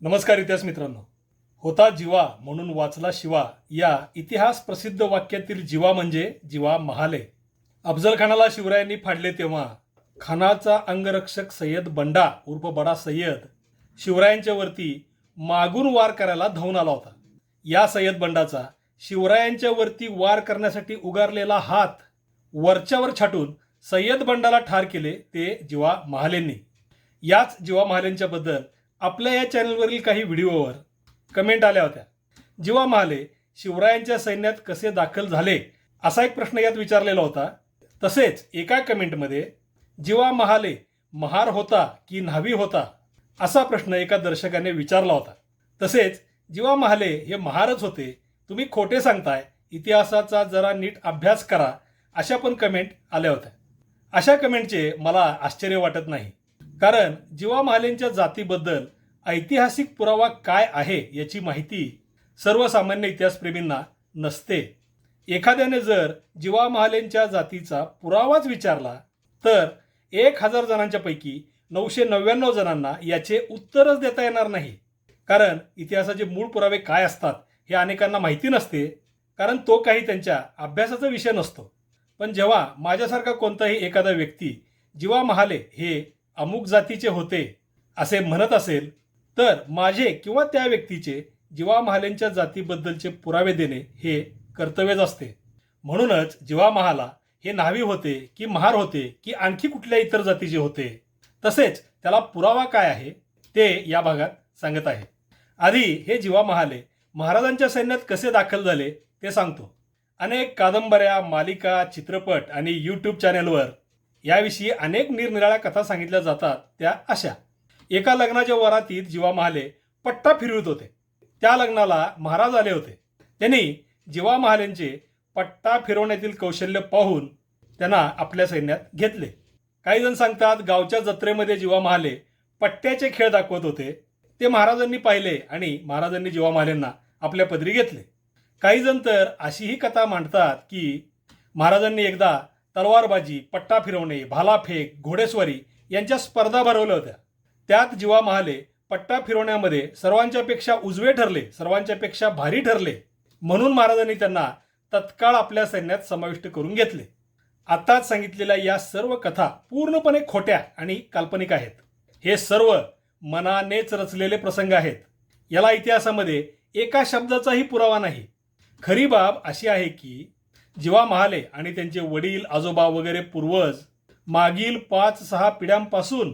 नमस्कार इतिहास मित्रांनो. होता जीवा म्हणून वाचला शिवा. या इतिहास प्रसिद्ध वाक्यातील जीवा म्हणजे जीवा महाले. अफजल खानाला शिवरायांनी फाडले तेव्हा खानाचा अंगरक्षक सय्यद बंडा उर्फ बडा सय्यद शिवरायांच्या वरती मागून वार करायला धावून आला होता. या सय्यद बंडाचा शिवरायांच्या वरती वार करण्यासाठी उगारलेला हात वरच्यावर छाटून सय्यद बंडाला ठार केले ते जिवा महालेंनी. याच जीवा महालेंच्याबद्दल आपल्या या चॅनलवरील काही व्हिडिओवर कमेंट आल्या होत्या. जीवा महाले शिवरायांच्या सैन्यात कसे दाखल झाले असा एक प्रश्न यात विचारलेला होता. तसेच एका कमेंटमध्ये जीवा महाले महार होता की न्हावी होता असा प्रश्न एका दर्शकाने विचारला होता. तसेच जीवा महाले हे महारच होते तुम्ही खोटे सांगताय इतिहासाचा जरा नीट अभ्यास करा अशा पण कमेंट आल्या होत्या. अशा कमेंटचे मला आश्चर्य वाटत नाही. कारण जीवा महालेंच्या जातीबद्दल ऐतिहासिक पुरावा काय आहे याची माहिती सर्वसामान्य इतिहासप्रेमींना नसते. एखाद्याने जर जीवा महालेंच्या जातीचा पुरावाच विचारला तर एक हजार जणांच्या पैकी नऊशे नव्याण्णव जणांना याचे उत्तरच देता येणार नाही. कारण इतिहासाचे मूळ पुरावे काय असतात हे अनेकांना माहिती नसते कारण तो काही त्यांच्या अभ्यासाचा विषय नसतो. पण जेव्हा माझ्यासारखा कोणताही एखादा व्यक्ती जीवा महाले हे अमुक जातीचे होते असे म्हणत असेल तर माझे किंवा त्या व्यक्तीचे जीवा महालेंच्या जातीबद्दलचे पुरावे देणे हे कर्तव्यच असते. म्हणूनच जीवा महाला हे न्हावी होते की महार होते की आणखी कुठल्या इतर जातीचे होते तसेच त्याला पुरावा काय आहे ते या भागात सांगत आहे. आधी हे जीवा महाले महाराजांच्या सैन्यात कसे दाखल झाले ते सांगतो. अनेक कादंबऱ्या मालिका चित्रपट आणि यूट्यूब चॅनेलवर याविषयी अनेक निरनिराळ्या कथा सांगितल्या जातात त्या अशा. एका लग्नाच्या वरातीत जीवा महाले पट्टा फिरवित होते. त्या लग्नाला महाराज आले होते. त्यांनी जीवा महालेंचे पट्टा फिरवण्यातील कौशल्य पाहून त्यांना आपल्या सैन्यात घेतले. काही जण सांगतात गावच्या जत्रेमध्ये जीवा महाले पट्ट्याचे खेळ दाखवत होते. ते महाराजांनी पाहिले आणि महाराजांनी जीवा महालेंना आपल्या पदरी घेतले. काही जण तर अशीही कथा मांडतात की महाराजांनी एकदा तलवारबाजी पट्टा फिरवणे भालाफेक घोडेस्वारी यांच्या स्पर्धा भरवल्या होत्या. त्यात जीवा महाले पट्टा फिरवण्यामध्ये सर्वांच्यापेक्षा उजवे ठरले सर्वांच्यापेक्षा भारी ठरले. म्हणून महाराजांनी त्यांना तत्काळ आपल्या सैन्यात समाविष्ट करून घेतले. आताच सांगितलेल्या या सर्व कथा पूर्णपणे खोट्या आणि काल्पनिक आहेत. हे सर्व मनानेच रचलेले प्रसंग आहेत. याला इतिहासामध्ये एका शब्दाचाही पुरावा नाही. खरी बाब अशी आहे की जीवा महाले आणि त्यांचे वडील आजोबा वगैरे पूर्वज मागील पाच सहा पिढ्यांपासून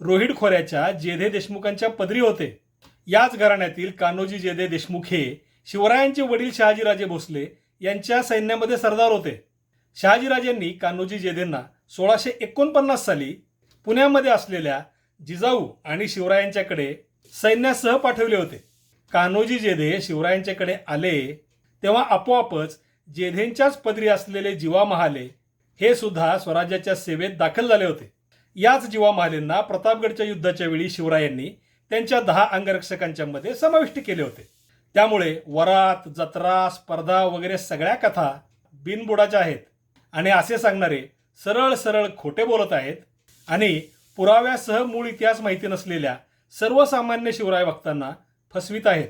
रोहिड खोऱ्याच्या जेधे देशमुखांच्या पदरी होते. याच घराण्यातील कान्होजी जेधे देशमुख हे शिवरायांचे वडील शहाजीराजे भोसले यांच्या सैन्यामध्ये सरदार होते. शहाजीराजेंनी कान्होजी जेधेंना सोळाशे एकोणपन्नास साली पुण्यामध्ये असलेल्या जिजाऊ आणि शिवरायांच्याकडे सैन्यासह पाठवले होते. कान्होजी जेधे शिवरायांच्याकडे आले तेव्हा आपोआपच जेधेंच्याच पदरी असलेले जीवा महाले हे सुद्धा स्वराज्याच्या सेवेत दाखल झाले होते. याच जीवा महालेंना प्रतापगडच्या युद्धाच्या वेळी शिवरायांनी त्यांच्या दहा अंगरक्षकांच्या मध्ये समाविष्ट केले होते. त्यामुळे वरात जत्रा स्पर्धा वगैरे सगळ्या कथा बिनबुडाच्या आहेत. आणि असे सांगणारे सरळ सरळ खोटे बोलत आहेत. आणि पुराव्यासह मूळ इतिहास माहिती नसलेल्या सर्वसामान्य शिवराय भक्तांना फसवीत आहेत.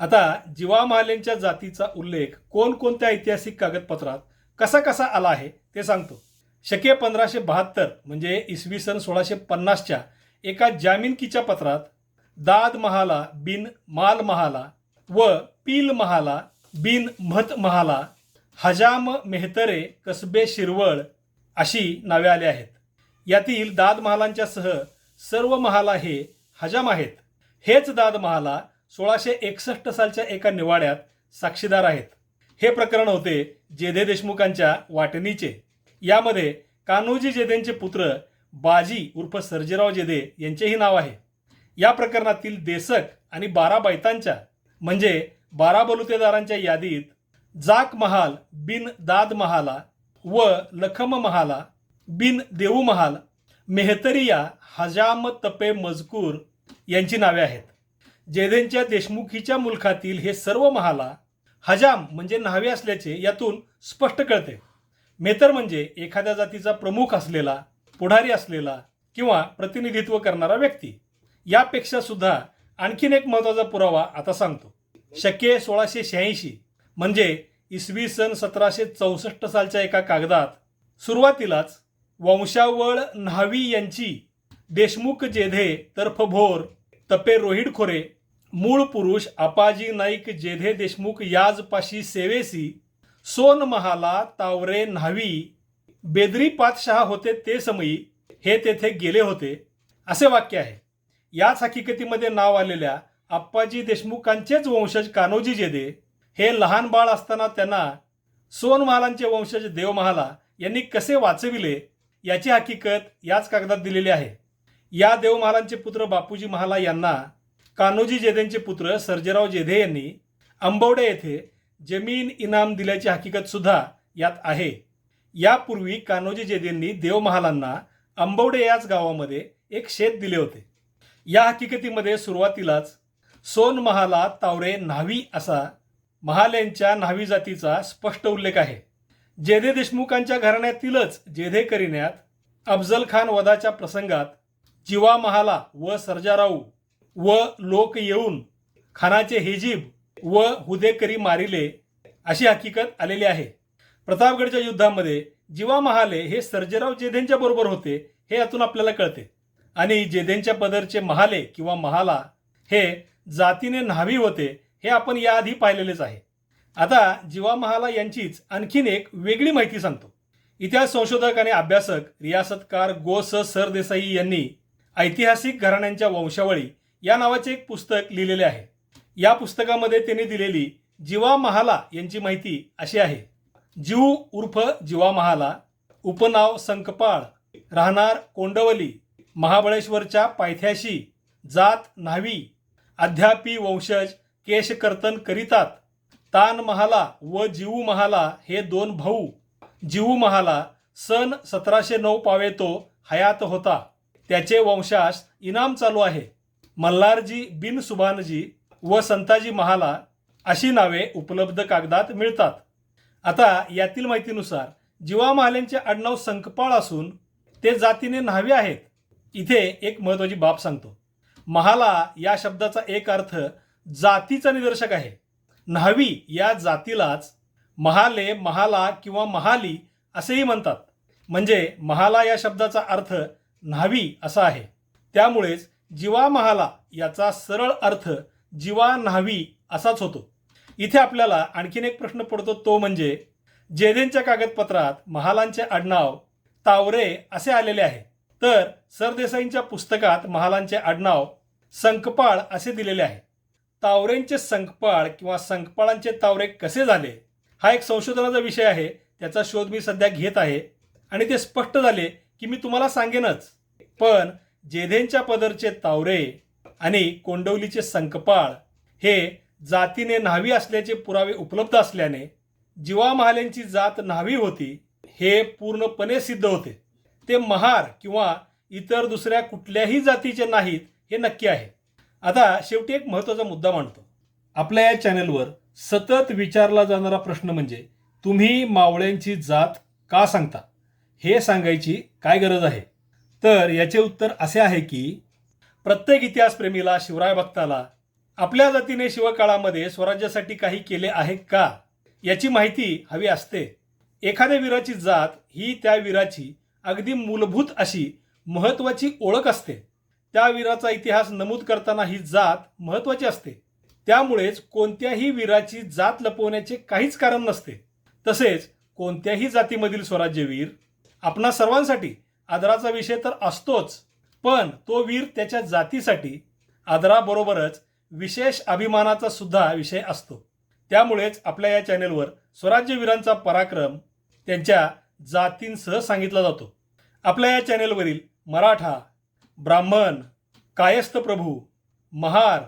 आता जीवा महालेंच्या जातीचा उल्लेख कोणकोणत्या ऐतिहासिक कागदपत्रात कसा कसा आला आहे ते सांगतो. शके पंधराशे बहात्तर म्हणजे इसवी सन सोळाशे पन्नासच्या एका जामिनकीच्या पत्रात दाद महाला बिन माल महाला व पील महाला बिन महत महाला हजाम मेहतरे कसबे शिरवळ अशी नावे आली आहेत. यातील दाद महालांच्यासह सर्व महाला हे हजाम आहेत. हेच दाद महाला सोळाशे एकसष्ट सालच्या एका निवाड्यात साक्षीदार आहेत. हे प्रकरण होते जेधे देशमुखांच्या वाटणीचे. यामध्ये कान्होजी जेधेंचे पुत्र बाजी उर्फ सर्जेराव जेधे यांचेही नाव आहे. या प्रकरणातील देसक आणि बारा बैतांच्या म्हणजे बारा बलुतेदारांच्या यादीत जाक महाल बिन दाद महाला व लखम महाला बिन देऊ महाल मेहतरिया हजाम तपे मजकूर यांची नावे आहेत. जेधेंच्या देशमुखीच्या मुलखातील हे सर्व महाला हजाम म्हणजे न्हावे असल्याचे यातून स्पष्ट कळते. मेतर म्हणजे एखाद्या जातीचा प्रमुख असलेला पुढारी असलेला किंवा प्रतिनिधित्व करणारा व्यक्ती. यापेक्षा सुद्धा आणखीन एक महत्त्वाचा पुरावा आता सांगतो. शके सोळाशे शहाऐंशी म्हणजे इसवी सन सतराशे चौसष्ट सालच्या एका कागदात सुरुवातीलाच वंशावळ न्हावी यांची देशमुख जेधे तर्फ भोर तपे रोहिड खोरे मूळ पुरुष अपाजी नाईक जेधे देशमुख याजपाशी सेवेसी सोन महाला तावरे न्हावी बेदरी पातशहा होते ते समयी हे तेथे गेले होते. असे वाक्य आहे. याच हकीकतीमध्ये नाव आलेल्या आप्पाजी देशमुखांचेच वंशज कान्होजी जेदे हे लहान बाळ असताना त्यांना सोन महालांचे वंशज देवमहाला यांनी कसे वाचविले याची हकीकत याच कागदात दिलेली आहे. या देवमहालांचे पुत्र बापूजी महाला यांना कान्होजी जेधेंचे पुत्र सर्जेराव जेधे यांनी आंबवडे येथे जमीन इनाम दिल्याची हकीकत सुद्धा यात आहे. यापूर्वी कान्होजी जेधेंनी देवमहालांना आंबवडे याच गावामध्ये एक शेत दिले होते. या हकीकतीमध्ये सुरुवातीलाच सोन महाला तावरे न्हावी असा महाल यांच्या न्हावी जातीचा स्पष्ट उल्लेख आहे. जेधे देशमुखांच्या घराण्यातीलच जेधे करिण्यात अफजल खान वधाच्या प्रसंगात जिवा महाला व सर्जाराऊ व लोक येऊन खानाचे हिजीब व हुदेकरी मारिले अशी हकीकत आलेली आहे. प्रतापगडच्या युद्धामध्ये जिवा महाले हे सर्जेराव जेधेंच्या बरोबर होते हे यातून आपल्याला कळते. आणि जेधेंच्या पदरचे महाले किंवा महाला हे जातीने न्हावी होते हे आपण याआधी पाहिलेलेच आहे. आता जिवा महाला यांचीच आणखीन एक वेगळी माहिती सांगतो. इतिहास संशोधक आणि अभ्यासक रियासतकार गो स सरदेसाई यांनी ऐतिहासिक घराण्यांच्या वंशावळी या नावाचे एक पुस्तक लिहिलेले आहे. या पुस्तकामध्ये त्यांनी दिलेली जिवा महाला यांची माहिती अशी आहे. जीव उर्फ जिवा महाला उपनाव संकपाळ राहणार कोंडवली महाबळेश्वरच्या पायथ्याशी जात न्हावी अध्यापी वंशज केशकर्तन करीतात तान महाला व जीवू महाला हे दोन भाऊ जीवू महाला सन सतराशे नऊ पावेतो हयात होता. त्याचे वंशास इनाम चालू आहे. मल्हारजी बिन सुभानजी व संताजी महाला अशी नावे उपलब्ध कागदात मिळतात. आता यातील माहितीनुसार जीवा महाल्यांचे आडनाव संकपाळ असून ते जातीने न्हावे आहेत. इथे एक महत्त्वाची बाब सांगतो. महाला या शब्दाचा एक अर्थ जातीचा निदर्शक आहे. न्हावी या जातीलाच महाले महाला किंवा महाली असेही म्हणतात. म्हणजे महाला या शब्दाचा अर्थ न्हावी असा आहे. त्यामुळेच जीवा महाला याचा सरळ अर्थ जीवा न्हावी असाच होतो. इथे आपल्याला आणखीन एक प्रश्न पडतो तो म्हणजे जेदेंच्या कागदपत्रात महालांचे आडनाव तावरे असे आलेले आहे. तर सरदेसाईंच्या पुस्तकात महालांचे आडनाव संकपाळ असे दिलेले आहे. तावरेंचे संकपाळ किंवा संकपाळांचे तावरे कसे झाले? हा एक संशोधनाचा विषय आहे त्याचा शोध मी सध्या घेत आहे. आणि ते स्पष्ट झाले की मी तुम्हाला सांगेनच. पण जेधेंच्या पदरचे तावरे आणि कोंडवलीचे संकपाळ हे जातीने न्हावी असल्याचे पुरावे उपलब्ध असल्याने जीवा महाल्यांची जात न्हावी होती हे पूर्णपणे सिद्ध होते. ते महार किंवा इतर दुसऱ्या कुठल्याही जातीचे नाहीत हे नक्की आहे. आता शेवटी एक महत्त्वाचा मुद्दा मांडतो. आपल्या या चॅनेलवर सतत विचारला जाणारा प्रश्न म्हणजे तुम्ही मावळ्यांची जात का सांगता? हे सांगायची काय गरज आहे? तर याचे उत्तर असे आहे की प्रत्येक इतिहासप्रेमीला शिवराय भक्ताला आपल्या जातीने शिवकाळामध्ये स्वराज्यासाठी काही केले आहे का? याची माहिती हवी असते. एखाद्या वीराची जात ही त्या वीराची अगदी मूलभूत अशी महत्वाची ओळख असते. त्या वीराचा इतिहास नमूद करताना ही जात महत्वाची असते. त्यामुळेच कोणत्याही वीराची जात लपवण्याचे काहीच कारण नसते. तसेच कोणत्याही जातीमधील स्वराज्यवीर आपणा सर्वांसाठी आदराचा विषय तर असतोच पण तो वीर त्याच्या जातीसाठी आदराबरोबरच विशेष अभिमानाचा सुद्धा विषय असतो. त्यामुळेच आपल्या या चॅनेलवर स्वराज्यवीरांचा पराक्रम त्यांच्या जातींसह सांगितला जातो. आपल्या या चॅनेलवरील मराठा ब्राह्मण कायस्थ प्रभू महार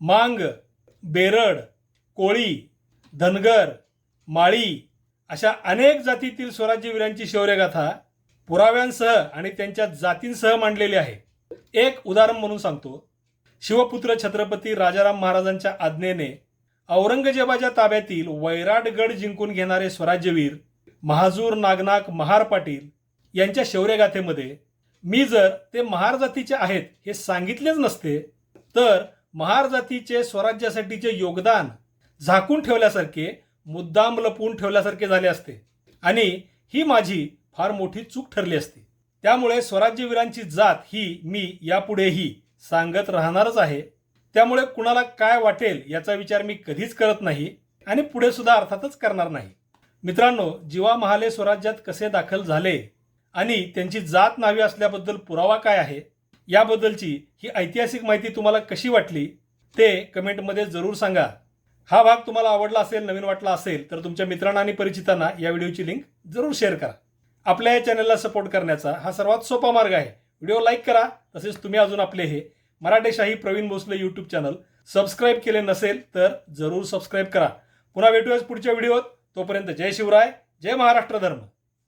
मांग बेरड कोळी धनगर माळी अशा अनेक जातीतील स्वराज्यवीरांची शौर्यगाथा पुराव्यांसह आणि त्यांच्या जातींसह मांडलेली आहे. एक उदाहरण म्हणून सांगतो. शिवपुत्र छत्रपती राजाराम महाराजांच्या आज्ञेने औरंगजेबाच्या ताब्यातील वैराटगड जिंकून घेणारे स्वराज्यवीर महाजूर नागनाग महार पाटील यांच्या शौर्यगाथेमध्ये मी जर ते महार जातीचे आहेत हे सांगितलेच नसते तर महार जातीचे स्वराज्यासाठीचे योगदान झाकून ठेवल्यासारखे मुद्दाम लपवून ठेवल्यासारखे झाले असते. आणि ही माझी फार मोठी चूक ठरली असती. त्यामुळे स्वराज्यवीरांची जात ही मी यापुढेही सांगत राहणारच आहे. त्यामुळे कुणाला काय वाटेल याचा विचार मी कधीच करत नाही आणि पुढे सुद्धा अर्थातच करणार नाही. मित्रांनो जीवा महाले स्वराज्यात कसे दाखल झाले आणि त्यांची जात नावी असल्याबद्दल पुरावा काय आहे? याबद्दलची ही ऐतिहासिक माहिती तुम्हाला कशी वाटली? ते कमेंटमध्ये जरूर सांगा. हा भाग तुम्हाला आवडला असेल नवीन वाटला असेल तर तुमच्या मित्रांना आणि परिचितांना या व्हिडिओची लिंक जरूर शेअर करा. आपल्या या चॅनलला सपोर्ट करण्याचा हा सर्वात सोपा मार्ग आहे. व्हिडिओ लाईक करा तसेच तुम्ही अजून आपले हे Maratheshahi Pravin Bhosale YouTube channel subscribe केले नसेल तर जरूर सबस्क्राईब करा. पुन्हा भेटूयाच पुढच्या व्हिडिओत. तोपर्यंत जय शिवराय जय महाराष्ट्र धर्म.